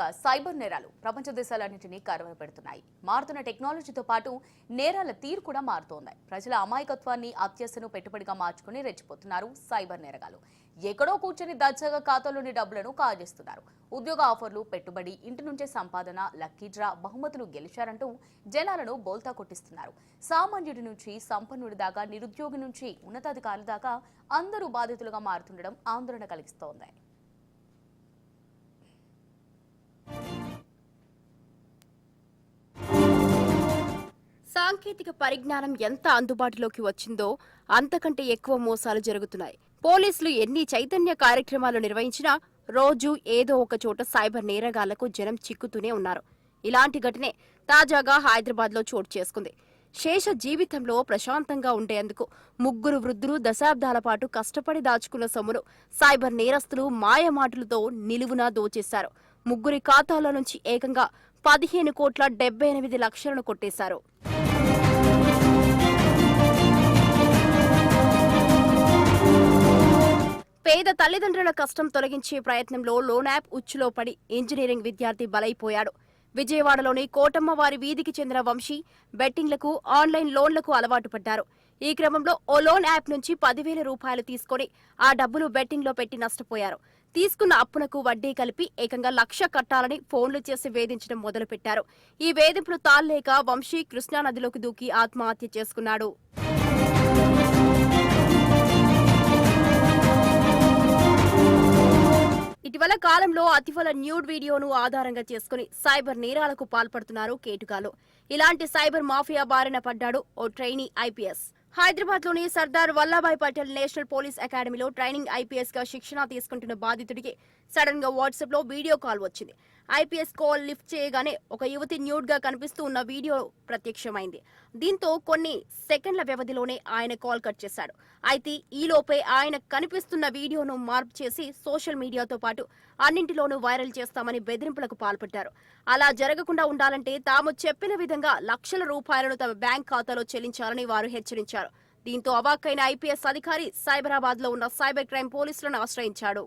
ఇక సైబర్ నేరాలు ప్రపంచ దేశాలన్నింటినీ కరవ పెడుతున్నాయి మారుతున్న టెక్నాలజీతో పాటు నేరాల తీరు కూడా మారుతోంది. ప్రజల అమాయకత్వాన్ని అత్యసను పెట్టుబడిగా మార్చుకుని రెచ్చిపోతున్నారు సైబర్ నేరగాలు ఎక్కడో కూర్చొని దర్జాగా ఖాతాలోని డబ్బులను కాజేస్తున్నారు. ఉద్యోగ ఆఫర్లు పెట్టుబడి ఇంటి నుంచే సంపాదన లక్కీ డ్రా బహుమతులు గెలిచారంటూ జనాలను బోల్తా కొట్టిస్తున్నారు. సామాన్యుడి నుంచి సంపన్నుడి దాకా నిరుద్యోగి నుంచి ఉన్నతాధికారుల దాకా అందరూ బాధితులుగా మారుతుండడం ఆందోళన కలిగిస్తోంది. సాంకేతిక పరిజ్ఞానం ఎంత అందుబాటులోకి వచ్చిందో అంతకంటే ఎక్కువ మోసాలు జరుగుతున్నాయి. పోలీసులు ఎన్ని చైతన్య కార్యక్రమాలు నిర్వహించినా రోజు ఏదో ఒక చోట సైబర్ నేరగాళ్ళకు జనం చిక్కుతూనే ఉన్నారు. ఇలాంటి ఘటనే తాజాగా హైదరాబాద్లో చోటు చేసుకుంది. శేష జీవితంలో ప్రశాంతంగా ఉండేందుకు ముగ్గురు వృద్ధులు దశాబ్దాల పాటు కష్టపడి దాచుకున్న సొమ్మును సైబర్ నేరస్తులు మాయమాటలతో నిలువునా దోచేశారు. ముగ్గురి ఖాతాల నుంచి ఏకంగా పదిహేను కోట్ల డెబ్బై ఎనిమిది లక్షలను కొట్టేశారు. పేద తల్లిదండ్రుల కష్టం తొలగించే ప్రయత్నంలో లోన్ యాప్ ఉచ్చులో పడి ఇంజనీరింగ్ విద్యార్థి బలైపోయాడు. విజయవాడలోని కోటమ్మ వారి వీధికి చెందిన వంశీ బెట్టింగ్లకు ఆన్లైన్ లోన్లకు అలవాటు పడ్డారు. ఈ క్రమంలో ఓ లోన్ యాప్ నుంచి పదివేల రూపాయలు తీసుకొని ఆ డబ్బులు బెట్టింగ్లో పెట్టి నష్టపోయారు. తీసుకున్న అప్పునకు వడ్డీ కలిపి ఏకంగా లక్ష కట్టాలని ఫోన్లు చేసి వేధించడం మొదలుపెట్టారు. ఈ వేధింపులు తాళ్ళేక వంశీ కృష్ణానదిలోకి దూకి ఆత్మహత్య చేసుకున్నాడు. కాలంలో అతిఫల న్యూడ్ వీడియోను ఆధారంగా చేసుకుని సైబర్ నేరాలకు పాల్పడుతున్నారు కేటుగాలు ఇలాంటి సైబర్ మాఫియా బారిన పడ్డాడు ఓ ట్రైనీ ఐపీఎస్. హైదరాబాద్లోని సర్దార్ వల్లభాయ్ పటేల్ నేషనల్ పోలీస్ అకాడమీలో ట్రైనింగ్ ఐపీఎస్గా శిక్షణ తీసుకుంటున్న బాధితుడికి సడన్గా వాట్సాప్లో వీడియో కాల్ వచ్చింది. ఐపీఎస్ కాల్ లిఫ్ట్ చేయగానే ఒక యువతి న్యూడ్గా కనిపిస్తూ ఉన్న వీడియో ప్రత్యక్షమైంది. దీంతో కొన్ని సెకండ్ల వ్యవధిలోనే ఆయన కాల్ కట్ చేశాడు. అయితే ఈలోపే ఆయన కనిపిస్తున్న వీడియోను మార్పు చేసి సోషల్ మీడియాతో పాటు అన్నింటిలోనూ వైరల్ చేస్తామని బెదిరింపులకు పాల్పడ్డారు. అలా జరగకుండా ఉండాలంటే తాము చెప్పిన విధంగా లక్షల రూపాయలను తమ బ్యాంక్ ఖాతాలో చెల్లించాలని వారు హెచ్చరించారు. దీంతో అవాక్కైన ఐపీఎస్ అధికారి సైబరాబాద్లో ఉన్న సైబర్ క్రైమ్ పోలీసులను ఆశ్రయించాడు.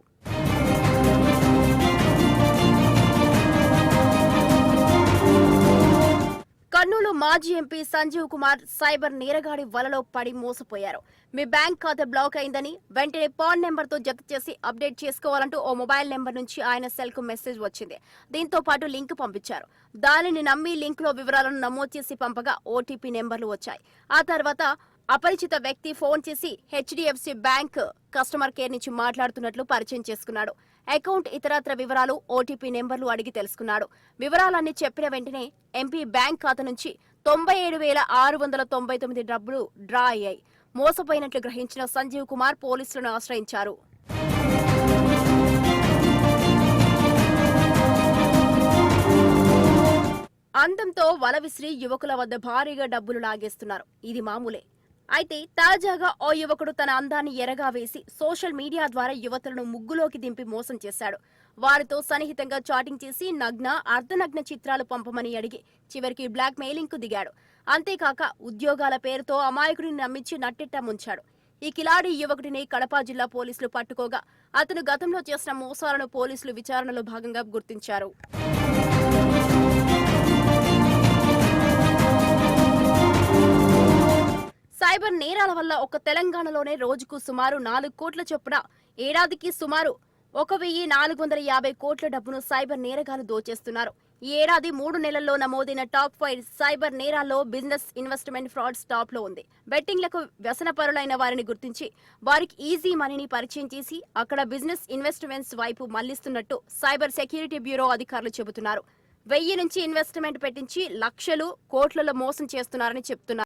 కర్నూలు మాజీ ఎంపీ సంజీవ్ కుమార్ సైబర్ నేరగాడి వలలో పడి మోసపోయారు. మీ బ్యాంక్ ఖాతా బ్లాక్ అయిందని వెంటనే పాన్ నెంబర్తో జత చేసి అప్డేట్ చేసుకోవాలంటూ ఓ మొబైల్ నెంబర్ నుంచి ఆయన సెల్కు మెసేజ్ వచ్చింది. దీంతో పాటు లింక్ పంపించారు. దానిని నమ్మి లింక్లో వివరాలను నమోదు చేసి పంపగా ఓటీపీ నెంబర్లు వచ్చాయి. ఆ తర్వాత అపరిచిత వ్యక్తి ఫోన్ చేసి హెచ్డిఎఫ్సి బ్యాంక్ కస్టమర్ కేర్ నుంచి మాట్లాడుతున్నట్లు పరిచయం చేసుకున్నాడు. అకౌంట్ ఇతరత్ర వివరాలు ఓటీపీ నెంబర్లు అడిగి తెలుసుకున్నాడు. వివరాలన్నీ చెప్పిన వెంటనే ఎంపీ బ్యాంక్ ఖాతా నుంచి తొంభై ఏడు వేల ఆరు వందల తొంభై తొమ్మిది డబ్బులు డ్రా అయ్యాయి. మోసపోయినట్లు గ్రహించిన సంజీవ్ కుమార్ పోలీసులను ఆశ్రయించారు. అందంతో వల విసిరి యువకుల వద్ద భారీగా డబ్బులు లాగేస్తున్నారు. ఇది మామూలే. అయితే తాజాగా ఓ యువకుడు తన అందాన్ని ఎరగా వేసి సోషల్ మీడియా ద్వారా యువతులను ముగ్గులోకి దింపి మోసం చేశాడు. వారితో సన్నిహితంగా చాటింగ్ చేసి నగ్న అర్ధనగ్న చిత్రాలు పంపమని అడిగి చివరికి బ్లాక్ మెయిలింగ్కు దిగాడు. అంతేకాక ఉద్యోగాల పేరుతో అమాయకుడిని నమ్మించి నట్టెట్ట ముంచాడు. ఈ కిలాడి యువకుడిని కడప జిల్లా పోలీసులు పట్టుకోగా అతను గతంలో చేసిన మోసాలను పోలీసులు విచారణలో భాగంగా గుర్తించారు. సైబర్ నేరాల వల్ల ఒక తెలంగాణలోనే రోజుకు సుమారు నాలుగు కోట్ల చొప్పున ఏడాదికి సుమారు ఒక వెయ్యి నాలుగు వందల యాభై కోట్ల డబ్బును సైబర్ నేరగాలు దోచేస్తున్నారు. ఈ ఏడాది మూడు నెలల్లో నమోదైన టాప్ ఫైవ్ సైబర్ నేరాల్లో బిజినెస్ ఇన్వెస్ట్మెంట్ ఫ్రాడ్స్ టాప్లో ఉంది. బెట్టింగ్లకు వ్యసనపరులైన వారిని గుర్తించి వారికి ఈజీ మనీని పరిచయం చేసి అక్కడ బిజినెస్ ఇన్వెస్ట్మెంట్స్ వైపు మళ్ళిస్తున్నట్టు సైబర్ సెక్యూరిటీ బ్యూరో అధికారులు చెబుతున్నారు. వెయ్యి నుంచి ఇన్వెస్ట్మెంట్ పెట్టించి లక్షలు కోట్లలో మోసం చేస్తున్నారని చెప్తున్నారు.